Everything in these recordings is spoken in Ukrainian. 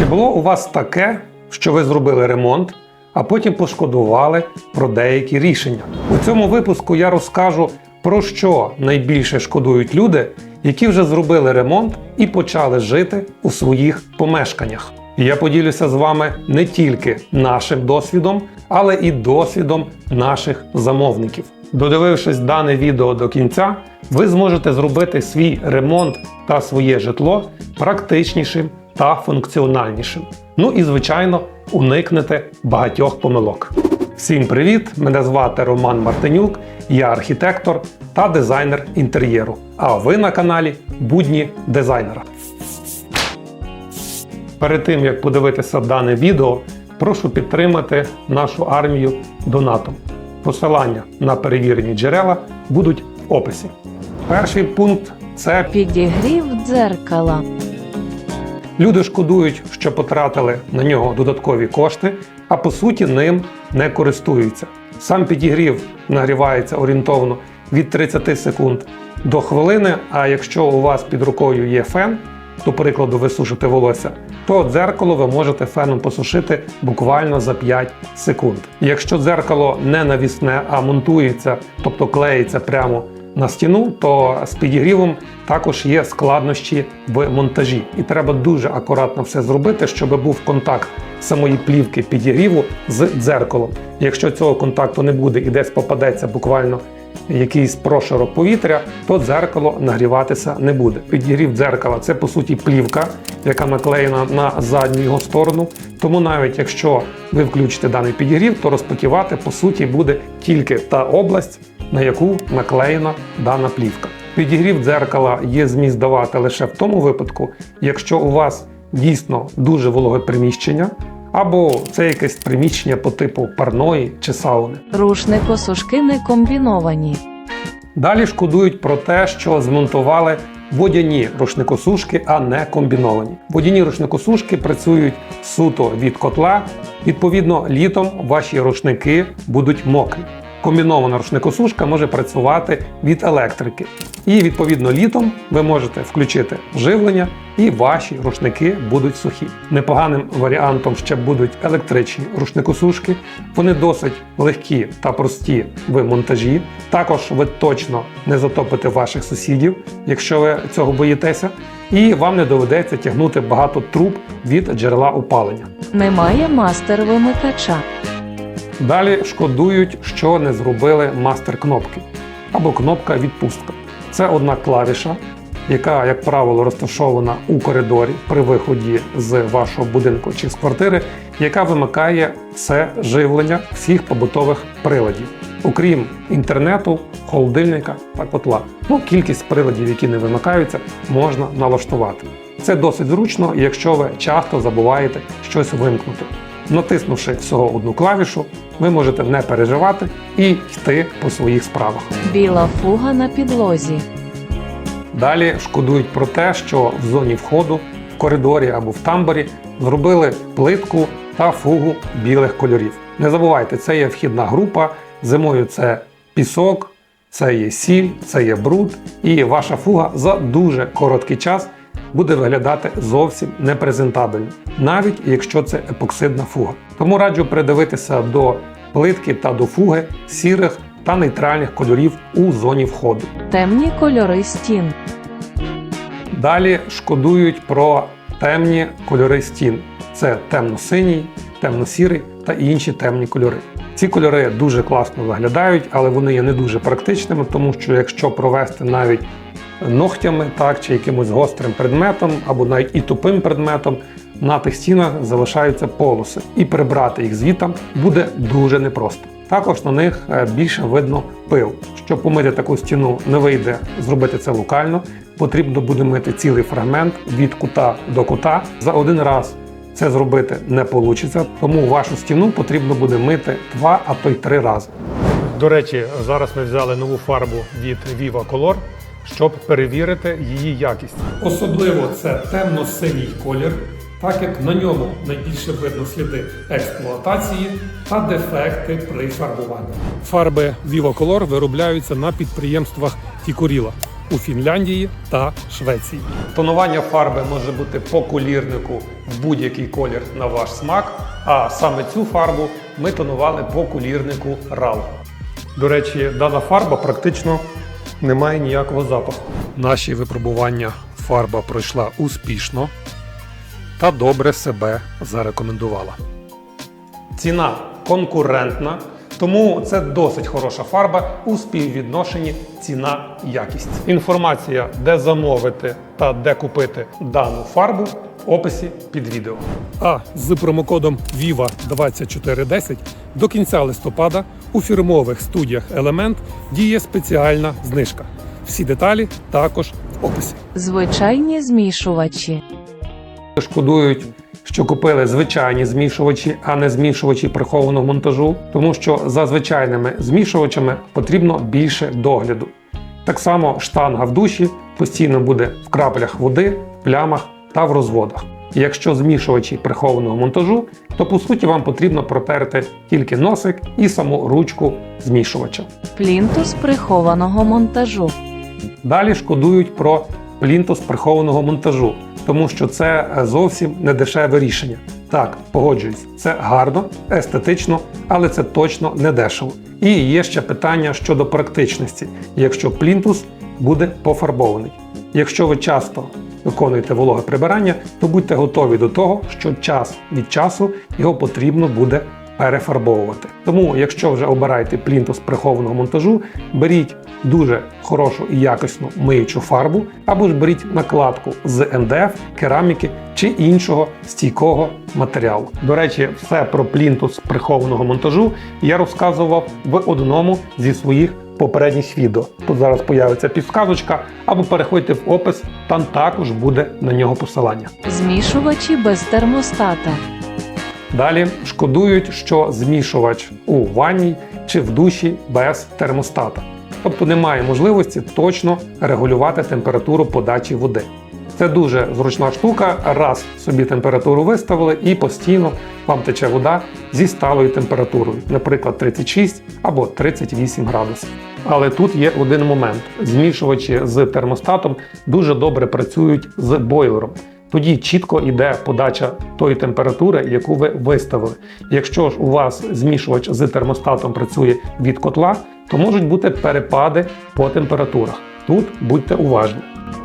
Чи було у вас таке, що ви зробили ремонт, а потім пошкодували про деякі рішення? У цьому випуску я розкажу про що найбільше шкодують люди, які вже зробили ремонт і почали жити у своїх помешканнях. Я поділюся з вами не тільки нашим досвідом, але і досвідом наших замовників. Додивившись дане відео до кінця, ви зможете зробити свій ремонт та своє житло практичнішим та функціональнішим. Ну і звичайно, уникнете багатьох помилок. Всім привіт! Мене звати Роман Мартинюк, я архітектор та дизайнер інтер'єру. А ви на каналі Будні дизайнера. Перед тим як подивитися дане відео, прошу підтримати нашу армію донатом. Посилання на перевірені джерела будуть в описі. Перший пункт це Підігрів дзеркала. Люди шкодують, що потратили на нього додаткові кошти, а по суті ним не користуються. Сам підігрів нагрівається орієнтовно від 30 секунд до хвилини. А якщо у вас під рукою є фен, до прикладу, ви сушите волосся, то дзеркало ви можете феном посушити буквально за 5 секунд. Якщо дзеркало не навісне, а монтується, тобто клеїться прямо на стіну, то з підігрівом також є складнощі в монтажі. І треба дуже акуратно все зробити, щоб був контакт самої плівки підігріву з дзеркалом. Якщо цього контакту не буде і десь попадеться буквально якийсь прошарок повітря, то дзеркало нагріватися не буде. Підігрів дзеркала це по суті плівка, яка наклеєна на задню його сторону. Тому навіть якщо ви включите даний підігрів, то розпотівати по суті буде тільки та область, на яку наклеєна дана плівка. Підігрів дзеркала є зміст давати лише в тому випадку, якщо у вас дійсно дуже вологе приміщення, або це якесь приміщення по типу парної чи сауни. Рушникосушки не комбіновані. Далі шкодують про те, що змонтували водяні рушникосушки, а не комбіновані. Водяні рушникосушки працюють суто від котла. Відповідно, літом ваші рушники будуть мокрі. Комбінована рушникосушка може працювати від електрики. І відповідно літом ви можете включити живлення, і ваші рушники будуть сухі. Непоганим варіантом ще будуть електричні рушникосушки. Вони досить легкі та прості в монтажі. Також ви точно не затопите ваших сусідів, якщо ви цього боїтеся, і вам не доведеться тягнути багато труб від джерела опалення. Немає мастер вимикача. Далі шкодують, що не зробили мастер кнопки або кнопка відпустка. Це одна клавіша, яка, як правило, розташована у коридорі при виході з вашого будинку чи з квартири, яка вимикає все живлення всіх побутових приладів, окрім інтернету, холодильника та котла. Ну, кількість приладів, які не вимикаються, можна налаштувати. Це досить зручно, якщо ви часто забуваєте щось вимкнути. Натиснувши всього одну клавішу, ви можете не переживати і йти по своїх справах. Біла фуга на підлозі. Далі шкодують про те, що в зоні входу, в коридорі або в тамбурі зробили плитку та фугу білих кольорів. Не забувайте, це є вхідна група. Зимою це пісок, це є сіль, це є бруд, і ваша фуга за дуже короткий час буде виглядати зовсім непрезентабельно, навіть якщо це епоксидна фуга. Тому раджу придивитися до плитки та до фуги сірих та нейтральних кольорів у зоні входу. Темні кольори стін. Далі шкодують про темні кольори стін. Це темно-синій, темно-сірий та інші темні кольори. Ці кольори дуже класно виглядають, але вони є не дуже практичними, тому що якщо провести навіть ногтями, так чи якимось гострим предметом, або навіть і тупим предметом, на тих стінах залишаються полоси, і прибрати їх звітом буде дуже непросто. Також на них е, більше видно пил. Щоб помити таку стіну, не вийде зробити це локально. Потрібно буде мити цілий фрагмент від кута до кута. За один раз це зробити не вийде, тому вашу стіну потрібно буде мити два, а то й три рази. До речі, зараз ми взяли нову фарбу від Viva Color, щоб перевірити її якість. Особливо це темно-синій колір, так як на ньому найбільше видно сліди експлуатації та дефекти при фарбуванні. Фарби Viva Color виробляються на підприємствах Тікуріла. у Фінляндії та Швеції. Тонування фарби може бути по колірнику в будь-який колір на ваш смак, а саме цю фарбу ми тонували по колірнику RAL. До речі, дана фарба практично не має ніякого запаху. Наші випробування фарба пройшла успішно та добре себе зарекомендувала. Ціна конкурентна, тому це досить хороша фарба у співвідношенні ціна якість. Інформація, де замовити та де купити дану фарбу в описі під відео. А з промокодом VIVA 2410 до кінця листопада у фірмових студіях Елемент діє спеціальна знижка. Всі деталі також в описі. Звичайні змішувачі. шкодують, що купили звичайні змішувачі, а не змішувачі прихованого монтажу, тому що за звичайними змішувачами потрібно більше догляду. Так само штанга в душі постійно буде в краплях води, плямах та в розводах. Якщо змішувачі прихованого монтажу, то по суті вам потрібно протерти тільки носик і саму ручку змішувача. Плінтус прихованого монтажу. Далі шкодують про плінтус прихованого монтажу, тому що це е, зовсім не дешеве рішення. Так, погоджуюсь, це гарно, естетично, але це точно не дешево. І є ще питання щодо практичності, якщо плінтус буде пофарбований. Якщо ви часто виконуєте вологе прибирання, то будьте готові до того, що час від часу його потрібно буде перефарбовувати. Тому, якщо вже обираєте плінтус прихованого монтажу, беріть дуже хорошу і якісну миючу фарбу, або ж беріть накладку з МДФ, кераміки чи іншого стійкого матеріалу. До речі, все про плінтус прихованого монтажу я розказував в одному зі своїх попередніх відео. Тут зараз появиться підсказочка, або переходьте в опис, там також буде на нього посилання. Змішувачі без термостата. Далі шкодують, що змішувач у ванні чи в душі без термостата. Тобто немає можливості точно регулювати температуру подачі води. Це дуже зручна штука. Раз собі температуру виставили і постійно вам тече вода зі сталою температурою, наприклад, 36 або 38 градусів. Але тут є один момент: змішувачі з термостатом дуже добре працюють з бойлером. Тоді чітко йде подача тої температури, яку ви виставили. Якщо ж у вас змішувач з термостатом працює від котла, то можуть бути перепади по температурах. Тут будьте уважні.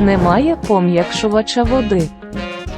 Немає пом'якшувача води.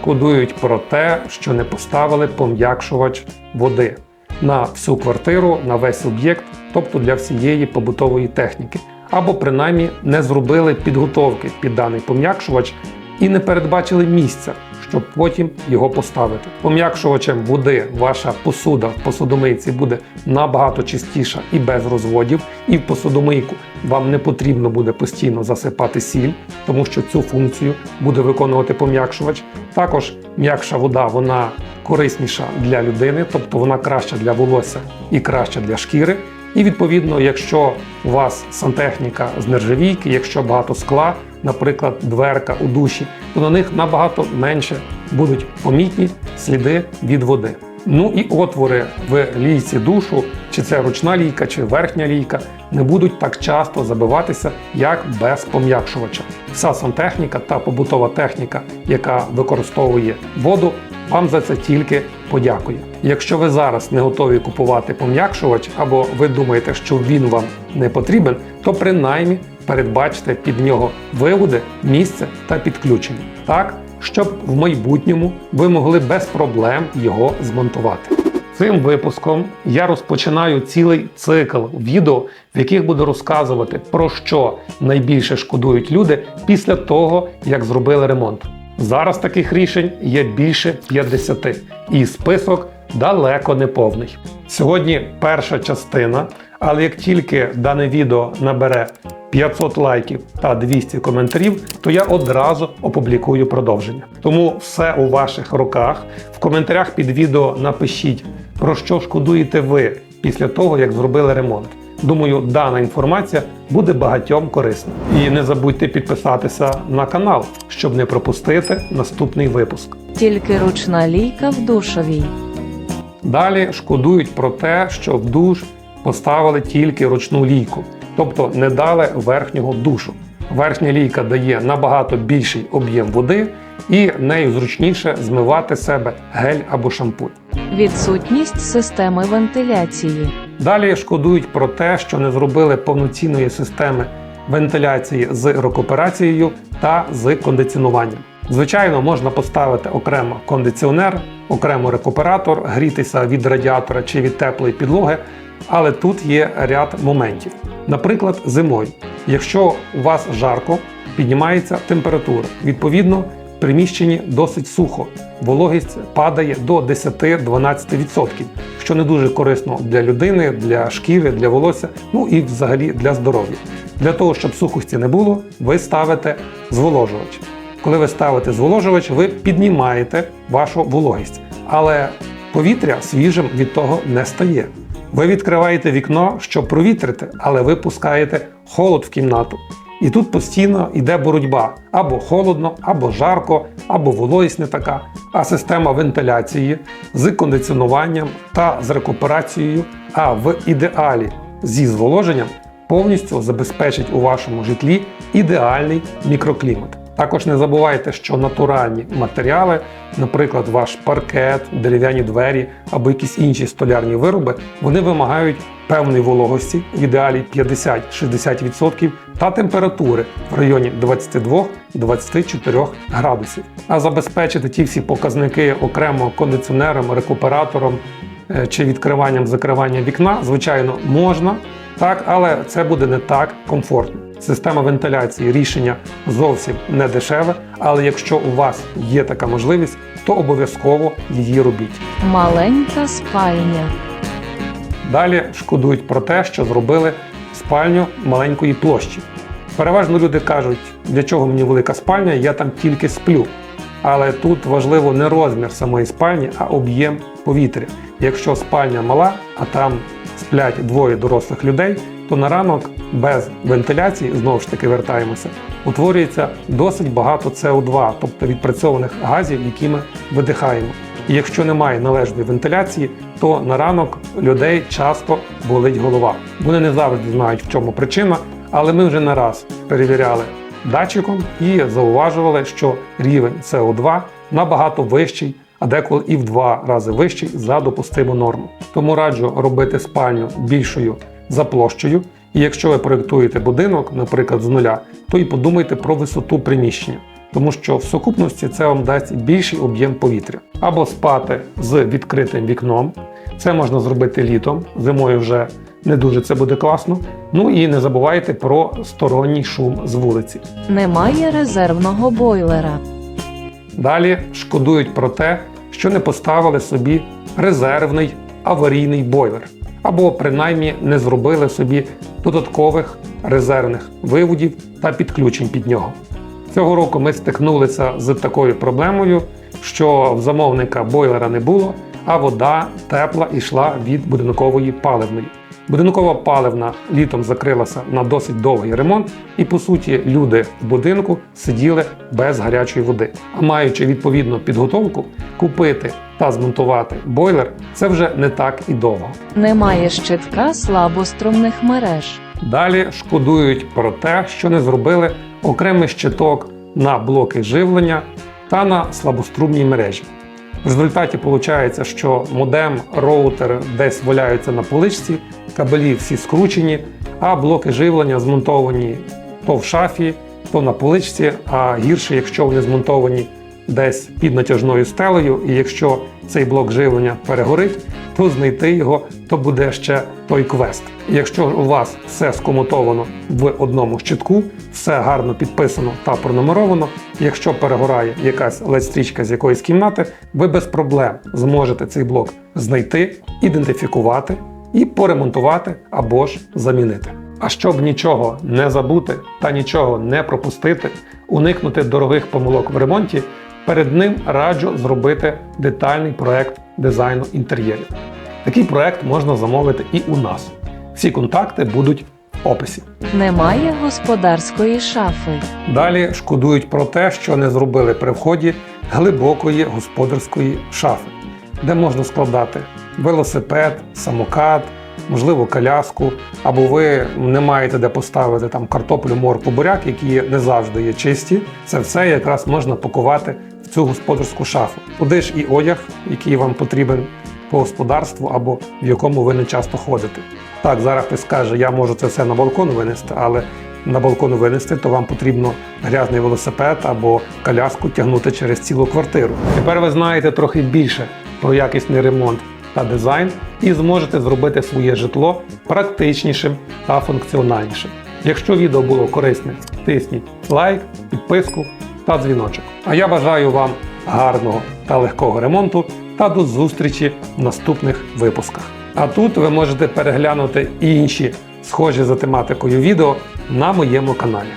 Шкодують про те, що не поставили пом'якшувач води на всю квартиру, на весь об'єкт, тобто для всієї побутової техніки, або принаймні не зробили підготовки під даний пом'якшувач і не передбачили місця, щоб потім його поставити. Пом'якшувачем води ваша посуда в посудомийці буде набагато чистіша і без розводів, і в посудомийку вам не потрібно буде постійно засипати сіль, тому що цю функцію буде виконувати пом'якшувач. Також м'якша вода вона корисніша для людини, тобто вона краща для волосся і краща для шкіри. І відповідно, якщо у вас сантехніка з нержавійки, якщо багато скла, наприклад, дверка у душі, то на них набагато менше будуть помітні сліди від води. Ну і отвори в лійці душу, чи це ручна лійка, чи верхня лійка, не будуть так часто забиватися, як без пом'якшувача. Вся сантехніка та побутова техніка, яка використовує воду, вам за це тільки подякує. Якщо ви зараз не готові купувати пом'якшувач, або ви думаєте, що він вам не потрібен, то принаймні передбачте під нього виводи, місце та підключення, так щоб в майбутньому ви могли без проблем його змонтувати. Цим випуском я розпочинаю цілий цикл відео, в яких буду розказувати про що найбільше шкодують люди після того, як зробили ремонт. Зараз таких рішень є більше 50, і список далеко не повний. Сьогодні перша частина, але як тільки дане відео набере 500 лайків та 200 коментарів, то я одразу опублікую продовження. Тому все у ваших руках. В коментарях під відео напишіть, про що шкодуєте ви після того, як зробили ремонт. Думаю, дана інформація буде багатьом корисна. І не забудьте підписатися на канал, щоб не пропустити наступний випуск. Тільки ручна лійка в душовій. Далі шкодують про те, що в душ поставили тільки ручну лійку, тобто не дали верхнього душу. Верхня лійка дає набагато більший об'єм води і нею зручніше змивати себе гель або шампунь. Відсутність системи вентиляції. Далі шкодують про те, що не зробили повноцінної системи вентиляції з рекуперацією та з кондиціонуванням. Звичайно, можна поставити окремо кондиціонер, окремо рекуператор, грітися від радіатора чи від теплої підлоги, але тут є ряд моментів. Наприклад, зимою, якщо у вас жарко, піднімається температура. Відповідно, в приміщенні досить сухо, вологість падає до 10-12%, що не дуже корисно для людини, для шкіри, для волосся, ну і взагалі для здоров'я. Для того, щоб сухості не було, ви ставите зволожувач. Коли ви ставите зволожувач, ви піднімаєте вашу вологість, але повітря свіжим від того не стає. Ви відкриваєте вікно, щоб провітрити, але ви пускаєте холод в кімнату. І тут постійно йде боротьба або холодно, або жарко, або вологість не така. А система вентиляції з кондиціонуванням та з рекуперацією, а в ідеалі зі зволоженням повністю забезпечить у вашому житлі ідеальний мікроклімат. Також не забувайте, що натуральні матеріали, наприклад, ваш паркет, дерев'яні двері або якісь інші столярні вироби, вони вимагають певної вологості, в ідеалі 50-60% та температури в районі 22-24 градусів. А забезпечити ті всі показники окремо кондиціонером, рекуператором е, чи відкриванням закриванням вікна, звичайно, можна, так, але це буде не так комфортно. Система вентиляції рішення зовсім не дешеве, але якщо у вас є така можливість, то обов'язково її робіть. Маленька спальня. Далі шкодують про те, що зробили спальню маленької площі. Переважно люди кажуть, для чого мені велика спальня, я там тільки сплю. Але тут важливо не розмір самої спальні, а об'єм повітря. Якщо спальня мала, а там сплять двоє дорослих людей, то на ранок без вентиляції, знову ж таки вертаємося, утворюється досить багато СО2, тобто відпрацьованих газів, які ми видихаємо. І якщо немає належної вентиляції, то на ранок людей часто болить голова. Вони не завжди знають, в чому причина, але ми вже не раз перевіряли датчиком і зауважували, що рівень СО2 набагато вищий, а деколи і в два рази вищий за допустиму норму. Тому раджу робити спальню більшою за площею. І якщо ви проєктуєте будинок, наприклад, з нуля, то і подумайте про висоту приміщення, тому що в сукупності це вам дасть більший об'єм повітря. Або спати з відкритим вікном. Це можна зробити літом, зимою вже не дуже це буде класно. Ну і не забувайте про сторонній шум з вулиці. Немає резервного бойлера. Далі шкодують про те, що не поставили собі резервний аварійний бойлер, або принаймні не зробили собі додаткових резервних виводів та підключень під нього. Цього року ми стикнулися з такою проблемою, що в замовника бойлера не було, а вода тепла йшла від будинкової паливної. Будинкова паливна літом закрилася на досить довгий ремонт, і по суті люди в будинку сиділи без гарячої води. А маючи відповідну підготовку, купити та змонтувати бойлер це вже не так і довго. Немає щитка слабострумних мереж. Далі шкодують про те, що не зробили окремий щиток на блоки живлення та на слабострумні мережі. В результаті виходить, що модем, роутер десь валяються на поличці, кабелі всі скручені, а блоки живлення змонтовані то в шафі, то на поличці, а гірше, якщо вони змонтовані десь під натяжною стелею, і якщо цей блок живлення перегорить, то знайти його то буде ще той квест. Якщо у вас все скомутовано в одному щитку, все гарно підписано та пронумеровано. Якщо перегорає якась LED-стрічка з якоїсь кімнати, ви без проблем зможете цей блок знайти, ідентифікувати і поремонтувати або ж замінити. А щоб нічого не забути та нічого не пропустити, уникнути дорогих помилок в ремонті, перед ним раджу зробити детальний проект дизайну інтер'єрів. Такий проект можна замовити і у нас. Всі контакти будуть в описі. Немає господарської шафи. Далі шкодують про те, що не зробили при вході глибокої господарської шафи, де можна складати велосипед, самокат, можливо, коляску, або ви не маєте де поставити там картоплю, морку, буряк, які не завжди є чисті. Це все якраз можна пакувати цю господарську шафу. Туди ж і одяг, який вам потрібен по господарству або в якому ви не часто ходите. Так, зараз хтось скаже, я можу це все на балкон винести, але на балкон винести, то вам потрібно грязний велосипед або коляску тягнути через цілу квартиру. Тепер ви знаєте трохи більше про якісний ремонт та дизайн і зможете зробити своє житло практичнішим та функціональнішим. Якщо відео було корисне, тисніть лайк, підписку та дзвіночок. А я бажаю вам гарного та легкого ремонту та до зустрічі в наступних випусках. А тут ви можете переглянути інші схожі за тематикою відео на моєму каналі.